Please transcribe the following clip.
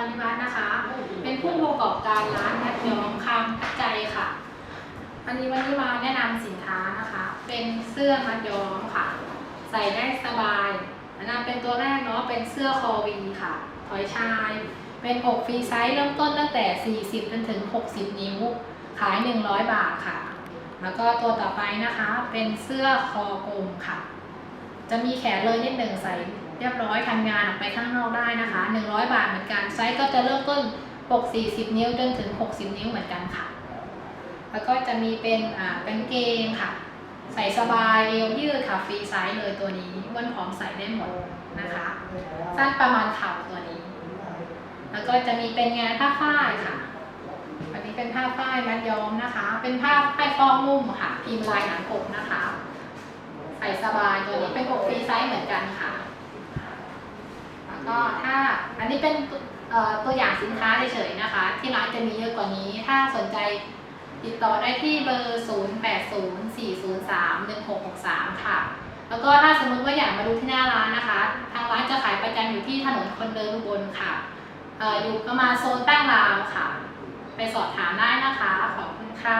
รนิวัฒน์นะคะ เป็นผู้ประกอบการร้านมัดย้อมคำพัดใจค่ะอันนี้วันนี้มาแนะนำสินค้านะคะ เป็นเสื้อมัดย้อมค่ะ ใส่ได้สบายอันนั้นเป็นตัวแรกเนาะ เป็นเสื้อคอวีค่ะ ถอยชาย เป็นอกฟรีไซส์เริ่มต้นตั้งแต่ 40จนถึง 60 นิ้ว ขาย 100 บาทค่ะ แล้วก็ตัวต่อไปนะคะ เป็นเสื้อคอกลมค่ะ จะมีแขนเลยนิดหนึ่งใส่ เรียบร้อยทำงานออกไปข้างนอกได้นะคะ 100 บาทเหมือนกันไซส์ก็จะเริ่มต้นปก40 นิ้วจนถึง 60 นิ้วเหมือนกันค่ะ แล้วก็จะมีเป็นอ่ากางเกงค่ะ ใส่สบายเอวยืดค่ะฟรีไซส์เลยตัวนี้อ้วนผอมใส่ได้หมดนะคะ สั้นประมาณเข่าตัวนี้ แล้วก็จะมีเป็นงานผ้าฝ้ายค่ะอันนี้เป็นผ้าฝ้ายมัดย้อมนะคะ เป็นผ้าฝ้ายฟองนุ่มค่ะพิมพ์ลายหนังกบนะคะ ใส่สบายตัวนี้เป็นอกฟรีไซส์เหมือนกันค่ะ ก็ถ้าอันนี้เป็นตัวอย่างสินค้าเฉยๆนะคะ ที่ร้านจะมีเยอะกว่านี้ ถ้าสนใจติดต่อได้ที่เบอร์ 0804031663 ค่ะ แล้วก็ถ้าสมมติว่าอยากมาดูที่หน้าร้านนะคะ ทางร้านจะขายประจำอยู่ที่ถนนคนเดินอุบลค่ะเอ่ออยู่ประมาณโซนตั้งราวค่ะ ไปสอบถามได้นะคะ ขอบคุณค่ะ